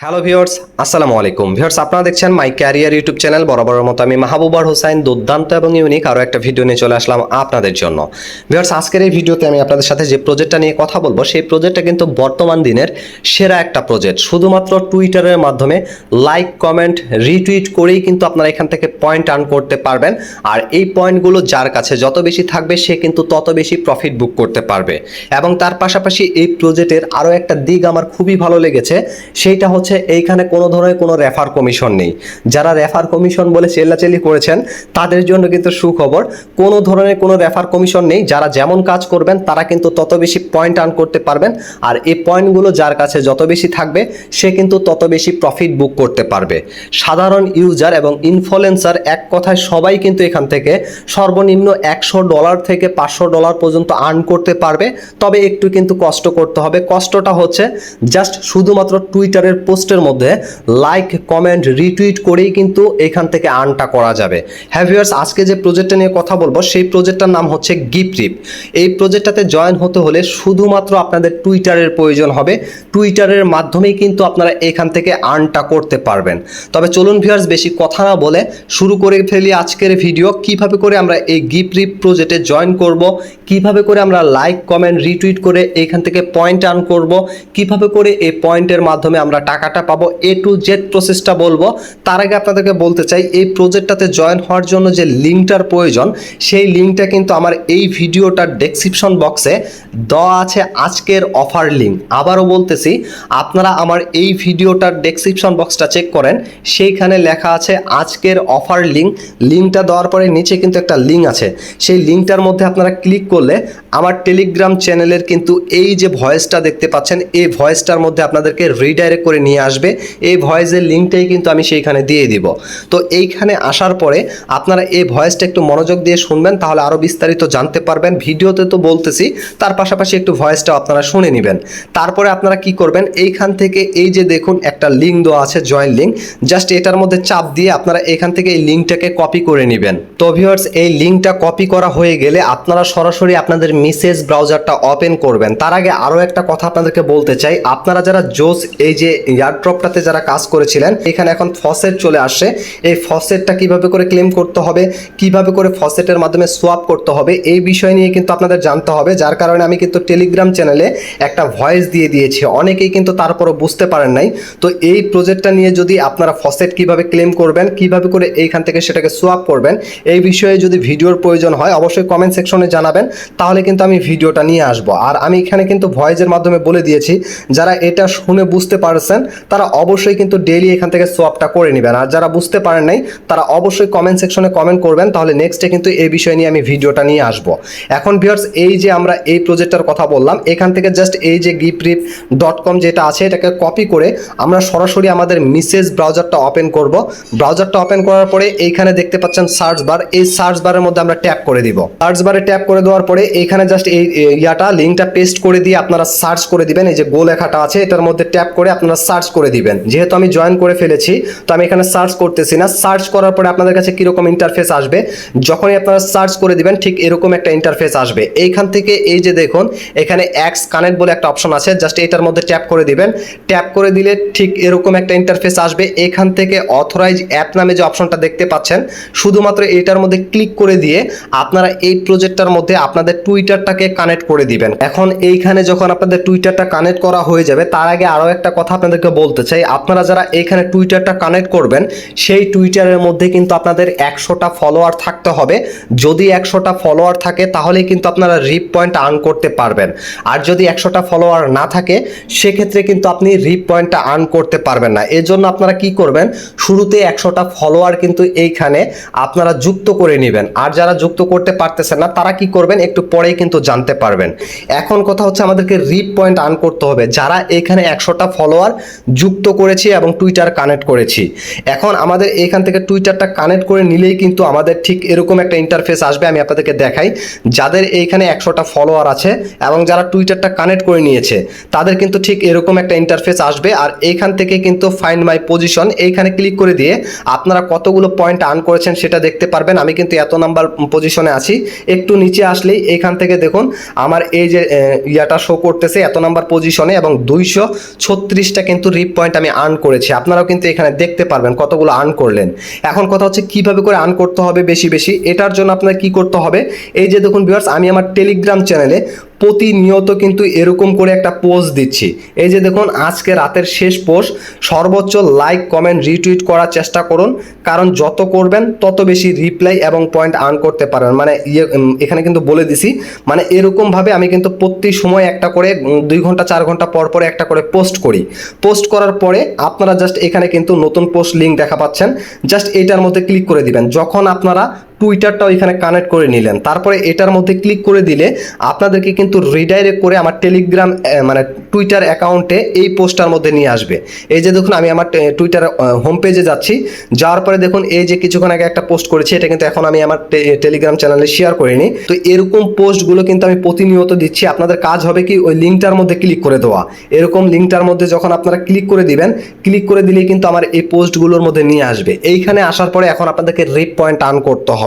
Hello viewers আসসালামু আলাইকুম viewers আপনারা দেখছেন মাই ক্যারিয়ার ইউটিউব চ্যানেল বরাবরের মতো আমি মাহবুবার হোসাইন, দুর্দান্ত এবং ইউনিক আরও একটা ভিডিও নিয়ে চলে আসলাম আপনাদের জন্য। ভিউয়ার্স আজকের এই ভিডিওতে আমি আপনাদের সাথে যে প্রজেক্টটা নিয়ে কথা বলব, সেই প্রজেক্টটা কিন্তু বর্তমান দিনের সেরা একটা প্রজেক্ট শুধুমাত্র টুইটারের মাধ্যমে লাইক কমেন্ট রিটুইট করেই কিন্তু আপনারা এখান থেকে পয়েন্ট আর্ন করতে পারবেন। আর এই পয়েন্টগুলো যার কাছে যত বেশি থাকবে, সে কিন্তু তত বেশি প্রফিট বুক করতে পারবে। এবং তার পাশাপাশি এই প্রজেক্টের আরও একটা দিক আমার খুবই ভালো লেগেছে, সেইটা হচ্ছে এইখানে কোনো ধরনের কোনো রেফার কমিশন নেই। যারা রেফার কমিশন বলে চেল্লাচেল্লি করেছেন, তাদের জন্য কিন্তু সুখবর, কোনো ধরনের কোনো রেফার কমিশন নেই। যারা যেমন কাজ করবেন, তারা কিন্তু তত বেশি পয়েন্ট আর্ন করতে পারবেন। আর এই পয়েন্টগুলো যার কাছে যত বেশি থাকবে, সে কিন্তু তত বেশি প্রফিট বুক করতে পারবে। সাধারণ ইউজার এবং ইনফ্লুয়েন্সার এক কথায় সবাই কিন্তু এখান থেকে সর্বনিম্ন একশো ডলার থেকে পাঁচশো ডলার পর্যন্ত আর্ন করতে পারবে। তবে একটু কিন্তু কষ্ট করতে হবে। কষ্টটা হচ্ছে জাস্ট শুধুমাত্র টুইটারের পোস্টের মধ্যে লাইক কমেন্ট রিটুইট করেই কিন্তু এখান থেকে আর্নটা করা যাবে। হ্যাভিয়ার্স আজকে যে প্রজেক্টটা নিয়ে কথা বলব, সেই প্রজেক্টটার নাম হচ্ছে গিফট্রিপ এই প্রজেক্টটাতে জয়েন হতে হলে শুধুমাত্র আপনাদের টুইটারের প্রয়োজন হবে। টুইটারের মাধ্যমেই কিন্তু আপনারা এখান থেকে আর্নটা করতে পারবেন। তবে চলুন ভিউয়ার্স বেশি কথা না বলে শুরু করে ফেলি আজকের ভিডিও কীভাবে করে আমরা এই গিফট্রিপ প্রজেক্টে জয়েন করব? কীভাবে করে আমরা লাইক কমেন্ট রিটুইট করে এখান থেকে পয়েন্ট আর্ন করব? কীভাবে করে এই পয়েন্টের মাধ্যমে আমরা টাকাটা পাবো এ টু জেড প্রসেসটা বলব। তার আগে আপনাদেরকে বলতে চাই, এই প্রজেক্টটাতে জয়েন হওয়ার জন্য যে লিঙ্কটার প্রয়োজন, সেই লিঙ্কটা কিন্তু আমার এই ভিডিওটার ডেসক্রিপশন বক্সে দেওয়া আছে আজকের অফার লিঙ্ক আবারও বলতেছি, আপনারা আমার এই ভিডিওটার ডেসক্রিপশন বক্সটা চেক করেন, সেইখানে লেখা আছে আজকের অফার লিঙ্ক লিঙ্কটা দেওয়ার পরে নিচে কিন্তু একটা লিঙ্ক আছে। সেই লিঙ্কটার মধ্যে আপনারা ক্লিক করলে আমার টেলিগ্রাম চ্যানেলের কিন্তু এই যে ভয়েসটা দেখতে পাচ্ছেন, এই ভয়েসটার মধ্যে আপনাদেরকে রিডাইরেক্ট করে নিয়ে আসবে, এই ভয়েসের লিঙ্কটাই কিন্তু আমি সেইখানে দিয়ে দিব। তো এইখানে আসার পরে আপনারা এই ভয়েসটা একটু মনোযোগ দিয়ে শুনবেন, তাহলে আরও বিস্তারিত জানতে পারবেন। ভিডিওতে তো বলতেছি, তার পাশাপাশি একটু ভয়েসটা আপনারা শুনে নেবেন। তারপরে আপনারা কি করবেন, এইখান থেকে এই যে দেখুন একটা লিঙ্ক দেওয়া আছে, জয়েন লিঙ্ক, জাস্ট এটার মধ্যে চাপ দিয়ে আপনারা এখান থেকে এই লিঙ্কটাকে কপি করে নেবেন। তো ভিউয়ার্স, এই লিঙ্কটা কপি করা হয়ে গেলে আপনারা সরাসরি আপনাদের মেসেজ ব্রাউজারটা ওপেন করবেন। তার আগে আরও একটা কথা আপনাদেরকে বলতে চাই, আপনারা যারা জোস এই যে এয়ারড্রপটাতে যারা কাজ করেছিলেন, এখানে এখন ফসেট চলে আসে। এই ফসেটটা কীভাবে করে ক্লেম করতে হবে, কীভাবে করে ফসেটের মাধ্যমে সোয়াপ করতে হবে, এই বিষয় নিয়ে কিন্তু আপনাদের জানতে হবে। যার কারণে আমি কিন্তু টেলিগ্রাম চ্যানেলে একটা ভয়েস দিয়ে দিয়েছি। অনেকেই কিন্তু তারপরও বুঝতে পারেন নাই। তো এই প্রজেক্টটা নিয়ে যদি আপনারা ফসেট কীভাবে ক্লেম করবেন, কীভাবে করে এইখান থেকে সেটাকে সোয়াপ করবেন, এই বিষয়ে যদি ভিডিওর প্রয়োজন হয়, অবশ্যই কমেন্ট সেকশনে জানাবেন। তাহলে কিন্তু আমি ভিডিওটা নিয়ে আসব। আর আমি এখানে কিন্তু ভয়েসের মাধ্যমে বলে দিয়েছি, যারা এটা শুনে বুঝতে পারছেন তারা অবশ্যই কিন্তু ডেইলি এখান থেকে সোয়াপটা করে নেবেন। আর যারা বুঝতে পারেন নাই, তারা অবশ্যই কমেন্ট সেকশনে কমেন্ট করবেন, তাহলে নেক্সটে কিন্তু এই বিষয় নিয়ে আমি ভিডিওটা নিয়ে আসব। এখন ভিউয়ার্স এই যে আমরা এই প্রজেক্টটার কথা বললাম, এখান থেকে জাস্ট এই যে গিপ্রিপ ডট কম যেটা আছে, এটাকে কপি করে আমরা সরাসরি আমাদের মিসেজ ব্রাউজারটা ওপেন করব। ব্রাউজারটা ওপেন করার পরে এইখানে দেখতে পাচ্ছেন সার্চ বার এই সার্চ বারের মধ্যে আমরা ট্যাপ করে দিব। সার্চ বারে ট্যাপ করে দেওয়ার পরে এইখানে জাস্ট এই ইয়াটা লিঙ্কটা পেস্ট করে দিয়ে আপনারা সার্চ করে দিবেন, এই যে গো লেখাটা আছে, এটার মধ্যে ট্যাপ করে আপনারা সার্চ করে দিবেন। যেহেতু আমি জয়েন করে ফেলেছি, তো আমি এখানে সার্চ করতেছি না। সার্চ করার পরে আপনাদের কাছে কীরকম ইন্টারফেস আসবে, যখনই আপনারা সার্চ করে দিবেন, ঠিক এরকম একটা ইন্টারফেস আসবে। এইখান থেকে এই যে দেখুন, এখানে অ্যাক্স কানেক্ট বলে একটা অপশন আছে। জাস্ট এটার মধ্যে ট্যাপ করে দিবেন। ট্যাপ করে দিলে ঠিক এরকম একটা ইন্টারফেস আসবে। এখান থেকে অথরাইজ অ্যাপ নামে যে অপশনটা দেখতে পাচ্ছেন, শুধুমাত্র এটার মধ্যে ক্লিক করে দিয়ে আপনারা এই প্রজেক্টটার মধ্যে আপনাদের টুইটারটাকে কানেক্ট করে দিবেন। এখন এইখানে যখন আপনাদের টুইটারটা কানেক্ট করা হয়ে যাবে, তার আগে আরও একটা কথা আপনাদেরকে বলতে চাই, আপনারা যারা এইখানে টুইটারটা কানেক্ট করবেন, সেই টুইটারের মধ্যে কিন্তু আপনাদের একশোটা ফলোয়ার থাকতে হবে। যদি একশোটা ফলোয়ার থাকে তাহলে কিন্তু আপনারা রিপ পয়েন্ট আর্ন করতে পারবেন। আর যদি একশোটা ফলোয়ার না থাকে, সেক্ষেত্রে কিন্তু আপনি রিপ পয়েন্টটা আর্ন করতে পারবেন না। এর জন্য আপনারা কি করবেন, শুরুতে একশোটা ফলোয়ার কিন্তু এইখানে আপনারা যুক্ত করে নেবেন। আর যারা যুক্ত করতে পারতেছেন না, তারা কি করবেন, একটু পরেই কিন্তু জানতে পারবেন। এখন কথা হচ্ছে, আমাদেরকে রিপ পয়েন্ট আর্ন করতে হবে। যারা এখানে একশোটা ফলোয়ার যুক্ত করেছি এবং টুইটার কানেক্ট করেছি। এখন আমাদের এখান থেকে টুইটারটা কানেক্ট করে নিলেই কিন্তু আমাদের ঠিক এরকম একটা ইন্টারফেস আসবে, আমি আপনাদেরকে দেখাই। যাদের এইখানে একশোটা ফলোয়ার আছে এবং যারা টুইটারটা কানেক্ট করে নিয়েছে, তাদের কিন্তু ঠিক এরকম একটা ইন্টারফেস আসবে। আর এইখান থেকে কিন্তু ফাইন্ড মাই পজিশন এইখানে ক্লিক করে দিয়ে আপনারা কতগুলো পয়েন্ট আর্ন করেছেন সেটা দেখতে পারবেন। আমি কিন্তু এত নাম্বার পজিশনে আছি। একটু নিচে আসলেই এইখান থেকে দেখুন, আমার এই যে ইয়াটা শো করতেছে এত নাম্বার পজিশনে এবং দুইশো ছত্রিশটা কিন্তু রিপ পয়েন্ট আমি আর্ন করেছি। আপনারাও কিন্তু এখানে দেখতে পারবেন কতগুলো আর্ন করলেন। এখন কথা হচ্ছে কীভাবে করে আর্ন করতে হবে বেশি বেশি, এটার জন্য আপনার কি করতে হবে? এই যে দেখুন ভিউয়ার্স আমি আমার টেলিগ্রাম চ্যানেলে প্রতিনিয়ত কিন্তু এরকম করে একটা পোস্ট দিচ্ছি। এই যে দেখুন, আজকে রাতের শেষ পোস্ট সর্বোচ্চ লাইক কমেন্ট রিটুইট করার চেষ্টা করুন। কারণ যত করবেন, তত বেশি রিপ্লাই এবং পয়েন্ট আর্ন করতে পারবেন। মানে ইয়ে এখানে কিন্তু বলে দিছি মানে এরকমভাবে আমি কিন্তু প্রতি সময় একটা করে দুই ঘণ্টা, চার ঘণ্টা পর পরে একটা করে পোস্ট করি। পোস্ট করার পরে আপনারা জাস্ট এখানে কিন্তু নতুন পোস্ট লিঙ্ক দেখা পাচ্ছেন। জাস্ট এটার মধ্যে ক্লিক করে দিবেন। যখন আপনারা টুইটারটাও এখানে কানেক্ট করে নিলেন। তারপরে এটার মধ্যে ক্লিক করে দিলে আপনাদেরকে কিন্তু রিডাইরেক্ট করে আমার টেলিগ্রাম মানে টুইটার অ্যাকাউন্টে এই পোস্টটার মধ্যে নিয়ে আসবে। এই যে দেখুন, আমি আমার টুইটার হোম পেজে যাচ্ছি। যাওয়ার পরে দেখুন, এই যে কিছুক্ষণ আগে একটা পোস্ট করেছি, এটা কিন্তু এখন আমি আমার টেলিগ্রাম চ্যানেলে শেয়ার করিনি। তো এরকম পোস্টগুলো কিন্তু আমি প্রতিনিয়ত দিচ্ছি। আপনাদের কাজ হবে কি, ওই লিঙ্কটার মধ্যে ক্লিক করে দেওয়া। এরকম লিঙ্কটার মধ্যে যখন আপনারা ক্লিক করে দিবেন ক্লিক করে দিলেই কিন্তু আমার এই পোস্টগুলোর মধ্যে নিয়ে আসবে। এইখানে আসার পরে এখন আপনাদেরকে রিপ পয়েন্ট আর্ন করতে হবে।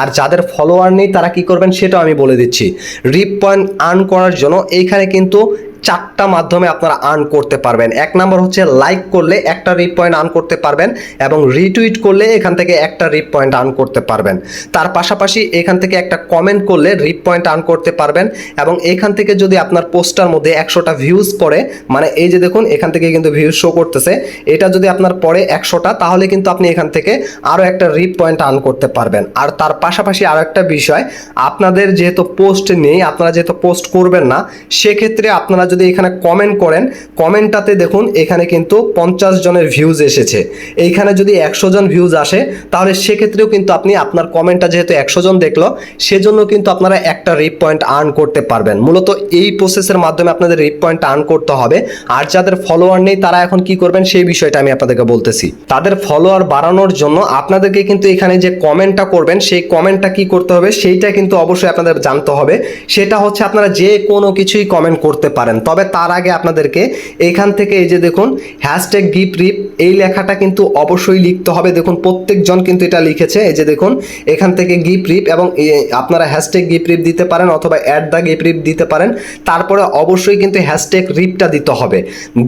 আর যাদের ফলোয়ার নেই, তারা কি করবেন সেটাও আমি বলে দিচ্ছি। রিপ পয়েন্ট আর্ন করার জন্য এইখানে কিন্তু চারটা মাধ্যমে আপনারা আর্ন করতে পারবেন। এক নাম্বার হচ্ছে লাইক করলে একটা রিপ পয়েন্ট আর্ন করতে পারবেন এবং রিটুইট করলে এখান থেকে একটা রিপ পয়েন্ট আর্ন করতে পারবেন। তার পাশাপাশি এখান থেকে একটা কমেন্ট করলে রিপ পয়েন্ট আর্ন করতে পারবেন এবং এখান থেকে যদি আপনার পোস্টার মধ্যে একশোটা ভিউজ পড়ে মানে এই যে দেখুন, এখান থেকে কিন্তু ভিউজ শো করতেছে, এটা যদি আপনার পড়ে একশোটা, তাহলে কিন্তু আপনি এখান থেকে আরও একটা রিপ পয়েন্ট আর্ন করতে পারবেন। আর তার পাশাপাশি আরও একটা বিষয়, আপনাদের যেহেতু পোস্ট নেই, আপনারা যেহেতু পোস্ট করবেন না, সেক্ষেত্রে আপনারা যদি এখানে কমেন্ট করেন কমেন্টটাতে দেখুন এখানে কিন্তু পঞ্চাশ জনের ভিউজ এসেছে। এইখানে যদি একশো জন ভিউজ আসে, তাহলে সেক্ষেত্রেও কিন্তু আপনি আপনার কমেন্টটা যেহেতু একশো জন দেখল, সেজন্য কিন্তু আপনারা একটা রিপ পয়েন্ট আর্ন করতে পারবেন। মূলত এই প্রসেসের মাধ্যমে আপনাদের রিপ পয়েন্ট আর্ন করতে হবে। আর যাদের ফলোয়ার নেই, তারা এখন কি করবেন, সেই বিষয়টা আমি আপনাদেরকে বলতেছি। তাদের ফলোয়ার বাড়ানোর জন্য আপনাদেরকে কিন্তু এখানে যে কমেন্টটা করবেন, সেই কমেন্টটা কি করতে হবে, সেইটা কিন্তু অবশ্যই আপনাদের জানতে হবে। সেটা হচ্ছে আপনারা যে কোনো কিছুই কমেন্ট করতে পারেন। তবে তার আগে আপনাদেরকে এখান থেকে এই যে দেখুন হ্যাশট্যাগ গিপ রিপ এই লেখাটা কিন্তু অবশ্যই লিখতে হবে। দেখুন, প্রত্যেকজন কিন্তু এটা লিখেছে। এই যে দেখুন, এখান থেকে গিপ রিপ এবং আপনারা হ্যাশট্যাগ গিপ রিপ দিতে পারেন অথবা অ্যাড দ্য গিপ রিপ দিতে পারেন। তারপরে অবশ্যই কিন্তু হ্যাশট্যাগ রিপটা দিতে হবে।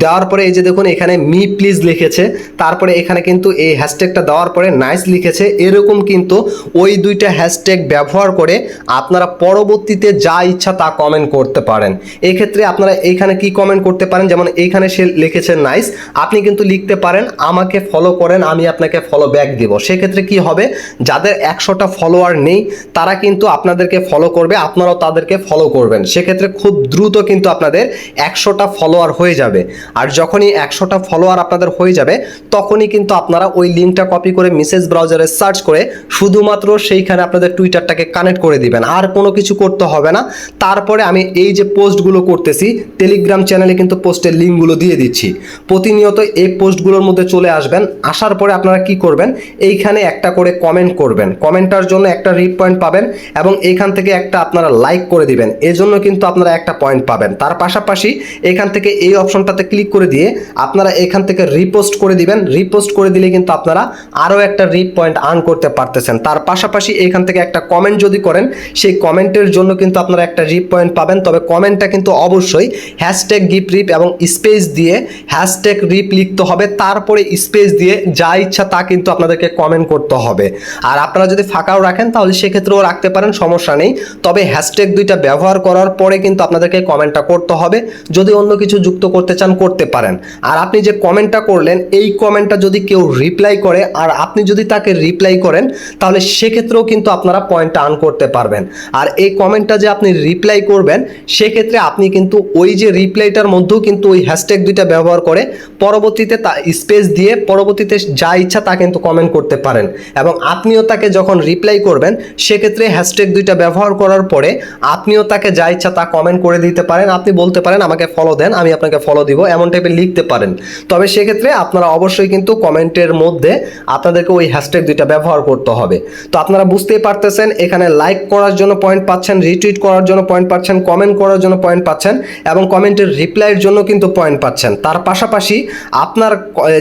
দেওয়ার পরে এই যে দেখুন, এখানে মি প্লিজ লিখেছে। তারপরে এখানে কিন্তু এই হ্যাশট্যাগটা দেওয়ার পরে নাইস লিখেছে। এরকম কিন্তু ওই দুইটা হ্যাশট্যাগ ব্যবহার করে আপনারা পরবর্তীতে যা ইচ্ছা তা কমেন্ট করতে পারেন। এক্ষেত্রে আপনারা এইখানে কি কমেন্ট করতে পারেন? যেমন এইখানে সে লিখেছে, নাইস। আপনি কিন্তু লিখতে পারেন, আমাকে ফলো করেন, আমি আপনাকে ফলো ব্যাক দিব। সেক্ষেত্রে কি হবে? যাদের একশোটা ফলোয়ার নেই, তারা কিন্তু আপনাদেরকে ফলো করবে, আপনারাও তাদেরকে ফলো করবেন। সেক্ষেত্রে খুব দ্রুত কিন্তু আপনাদের একশোটা ফলোয়ার হয়ে যাবে। আর যখনই একশোটা ফলোয়ার আপনাদের হয়ে যাবে, তখনই কিন্তু আপনারা ওই লিঙ্কটা কপি করে মেসেজ ব্রাউজারে সার্চ করে শুধুমাত্র সেইখানে আপনাদের টুইটারটাকে কানেক্ট করে দিবেন। আর কোনো কিছু করতে হবে না। তারপরে আমি এই যে পোস্টগুলো করতেছি টেলিগ্রাম চ্যানেলে কিন্তু পোস্টের লিঙ্কগুলো দিয়ে দিচ্ছি। প্রতিনিয়ত এই পোস্টগুলোর মধ্যে চলে আসবেন। আসার পরে আপনারা কি করবেন? এইখানে একটা করে কমেন্ট করবেন। কমেন্টার জন্য একটা রিপ পয়েন্ট পাবেন এবং এইখান থেকে একটা আপনারা লাইক করে দিবেন। এজন্য কিন্তু আপনারা একটা পয়েন্ট পাবেন। তার পাশাপাশি এখান থেকে এই অপশনটাতে ক্লিক করে দিয়ে আপনারা এখান থেকে রিপোস্ট করে দিবেন। রিপোস্ট করে দিলে কিন্তু আপনারা আরও একটা রিপ পয়েন্ট আর্ন করতে পারতেছেন। তার পাশাপাশি এখান থেকে একটা কমেন্ট যদি করেন, সেই কমেন্টের জন্য কিন্তু আপনারা একটা রিপ পয়েন্ট পাবেন। তবে কমেন্টটা কিন্তু অবশ্যই হ্যাশট্যাগ গিপ রিপ এবং স্পেস দিয়ে হ্যাশট্যাগ রিপ লিখতে হবে। তারপরে স্পেস দিয়ে যা ইচ্ছা তা কিন্তু আপনাদেরকে কমেন্ট করতে হবে। আর আপনারা যদি ফাঁকাও রাখেন, তাহলে সেক্ষেত্রেও রাখতে পারেন, সমস্যা নেই। তবে হ্যাশট্যাগ দুইটা ব্যবহার করার পরে কিন্তু আপনাদেরকে কমেন্টটা করতে হবে। যদি অন্য কিছু যুক্ত করতে চান, করতে পারেন। আর আপনি যে কমেন্টটা করলেন, এই কমেন্টটা যদি কেউ রিপ্লাই করে, আর আপনি যদি তাকে রিপ্লাই করেন, তাহলে সেক্ষেত্রেও কিন্তু আপনারা পয়েন্টটা আর্ন করতে পারবেন। আর এই কমেন্টটা যে আপনি রিপ্লাই করবেন, সেক্ষেত্রে আপনি কিন্তু ওই যে রিপ্লাইটার মধ্যেও কিন্তু ওই হ্যাশট্যাগ দুইটা ব্যবহার করে, পরবর্তীতে তা স্পেস দিয়ে পরবর্তীতে যা ইচ্ছা তা কিন্তু কমেন্ট করতে পারেন। এবং আপনিও তাকে যখন রিপ্লাই করবেন, সেক্ষেত্রে হ্যাশট্যাগ দুইটা ব্যবহার করার পরে আপনিও তাকে যা ইচ্ছা তা কমেন্ট করে দিতে পারেন। আপনি বলতে পারেন, আমাকে ফলো দেন, আমি আপনাকে ফলো দিব। এমন টাইপের লিখতে পারেন। তবে সেক্ষেত্রে আপনারা অবশ্যই কিন্তু কমেন্টের মধ্যে আপনাদেরকে ওই হ্যাশট্যাগ দুইটা ব্যবহার করতে হবে। তো আপনারা বুঝতেই পারতেছেন, এখানে লাইক করার জন্য পয়েন্ট পাচ্ছেন রিটুইট করার জন্য পয়েন্ট পাচ্ছেন কমেন্ট করার জন্য পয়েন্ট পাচ্ছেন এবং এবং কমেন্টের রিপ্লাইয়ের জন্য কিন্তু পয়েন্ট পাচ্ছেন। তার পাশাপাশি আপনার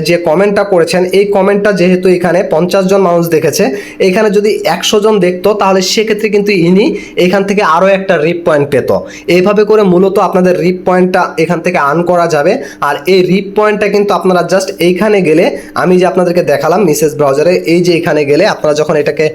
যে কমেন্টটা করেছেন, এই কমেন্টটা যেহেতু এখানে পঞ্চাশ জন মানুষ দেখেছে, এখানে যদি একশো জন দেখতো, তাহলে সেক্ষেত্রে কিন্তু ইনি এখান থেকে আরও একটা রিপ পয়েন্ট পেত। এইভাবে করে মূলত আপনাদের রিপ পয়েন্টটা এখান থেকে আর্ন করা যাবে। আর এই রিপ পয়েন্টটা কিন্তু আপনারা জাস্ট এইখানে গেলে, আমি যে আপনাদেরকে দেখালাম মিসেস ব্রাউজারে, এই যে এখানে গেলে আপনারা যখন এটাকে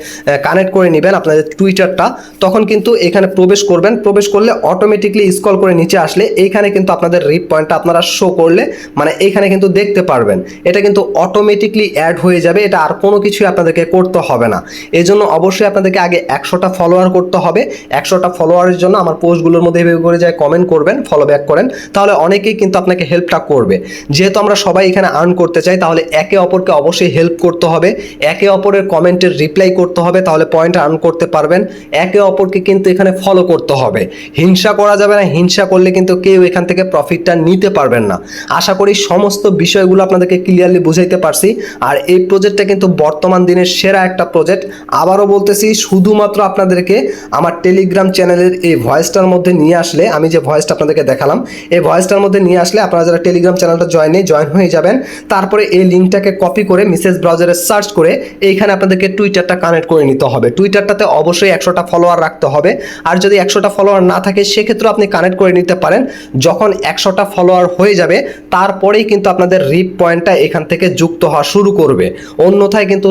কানেক্ট করে নেবেন আপনাদের টুইটারটা, তখন কিন্তু এখানে প্রবেশ করবেন। প্রবেশ করলে অটোমেটিকলি স্কল করে নিচে আসলে এইখানে কিন্তু আপনাদের রিপ পয়েন্টটা আপনারা শো করলে মানে এইখানে কিন্তু দেখতে পারবেন। এটা কিন্তু অটোমেটিকলি অ্যাড হয়ে যাবে, এটা আর কোনো কিছুই আপনাদেরকে করতে হবে না। এই জন্য অবশ্যই আপনাদেরকে আগে একশোটা ফলোয়ার করতে হবে। একশোটা ফলোয়ারের জন্য আমার পোস্টগুলোর মধ্যে এভাবে করে যায় কমেন্ট করবেন ফলো ব্যাক করেন, তাহলে অনেকেই কিন্তু আপনাকে হেল্পটা করবে। যেহেতু আমরা সবাই এখানে আর্ন করতে চাই, তাহলে একে অপরকে অবশ্যই হেল্প করতে হবে। একে অপরের কমেন্টের রিপ্লাই করতে হবে, তাহলে পয়েন্ট আর্ন করতে পারবেন। একে অপরকে কিন্তু এখানে ফলো করতে হবে। হিংসা করা যাবে না, হিংসা করলে কিন্তু কেউ এখান থেকে প্রফিটটা নিতে পারবেন না। আশা করি সমস্ত বিষয়গুলো আপনাদেরকে ক্লিয়ারলি বুঝাইতে পারছি। আর এই প্রজেক্টটা কিন্তু বর্তমান দিনের সেরা একটা প্রজেক্ট আবারও বলতেছি, শুধুমাত্র আপনাদেরকে আমার টেলিগ্রাম চ্যানেলের এই ভয়েসটার মধ্যে নিয়ে আসলে, আমি যে ভয়েসটা আপনাদেরকে দেখালাম, এই ভয়েসটার মধ্যে নিয়ে আসলে আপনারা যারা টেলিগ্রাম চ্যানেলটা জয়েন নেই জয়েন হয়ে যাবেন। তারপরে এই লিঙ্কটাকে কপি করে মিসেস ব্রাউজারে সার্চ করে, এইখানে আপনাদেরকে টুইটারটা কানেক্ট করে নিতে হবে। টুইটারটাতে অবশ্যই একশোটা ফলোয়ার রাখতে হবে। আর যদি একশোটা ফলোয়ার না থাকে সেক্ষেত্রে আপনি কানেক্ট করে নিতে পারেন। যখন একশোটা ফলোয়ার হয়ে যাবে, তারপরেই কিন্তু আপনাদের রিপ পয়েন্টটা এখান থেকে যুক্ত হওয়া শুরু করবে। অন্যথায় কিন্তু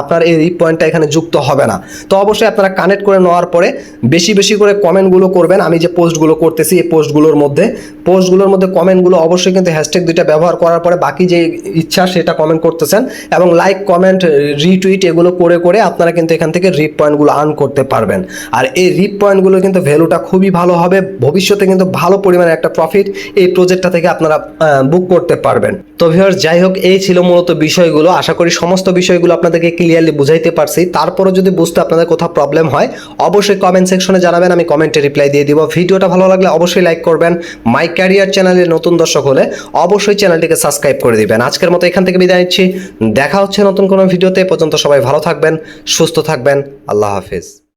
আপনার এই রিপ পয়েন্টটা এখানে যুক্ত হবে না। তো অবশ্যই আপনারা কানেক্ট করে নেওয়ার পরে বেশি বেশি করে কমেন্টগুলো করবেন। আমি যে পোস্টগুলো করতেছি, এই পোস্টগুলোর মধ্যে পোস্টগুলোর মধ্যে কমেন্টগুলো অবশ্যই কিন্তু হ্যাশট্যাগ দুইটা ব্যবহার করার পরে বাকি যে ইচ্ছা সেটা কমেন্ট করতেছেন এবং লাইক কমেন্ট রিটুইট এগুলো করে করে আপনারা কিন্তু এখান থেকে রিপ পয়েন্টগুলো আর্ন করতে পারবেন। আর এই রিপ পয়েন্টগুলো কিন্তু ভ্যালুটা খুবই ভালো হবে। ভবিষ্যতে কিন্তু ভালো পরিমাণে একটা প্রফিট এই প্রজেক্টটা থেকে আপনারা বুক করতে পারবেন। তো ভিউয়ার্স যাই হোক, এই ছিল মূলত বিষয়গুলো। আশা করি সমস্ত বিষয়গুলো আপনাদেরকে ক্লিয়ারলি বুঝাইতে পারছি। তারপরও যদি বুঝতে আপনাদের কোথাও প্রবলেম হয়, অবশ্যই কমেন্ট সেকশনে জানাবেন, আমি কমেন্টে রিপ্লাই দিয়ে দিব। ভিডিওটা ভালো লাগলে অবশ্যই লাইক করবেন। মাই ক্যারিয়ার চ্যানেলে নতুন দর্শক হলে অবশ্যই চ্যানেলটিকে সাবস্ক্রাইব করে দিবেন। আজকের মতো এখান থেকে বিদায় নিচ্ছি। দেখা হচ্ছে নতুন কোনো ভিডিওতে। পর্যন্ত সবাই ভালো থাকবেন, সুস্থ থাকবেন। আল্লাহ হাফিজ।